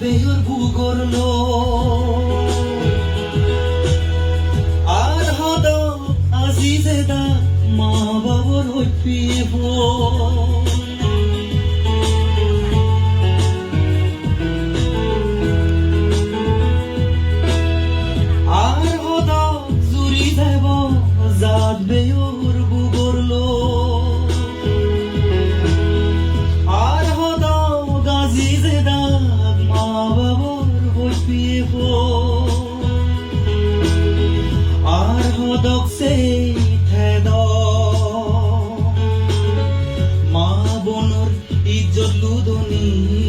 বেয়ুর ভু করল আর হদ আজিজেদা মা বাবর হইপি হো থেদ মা বনর ইজ্জত লুদনি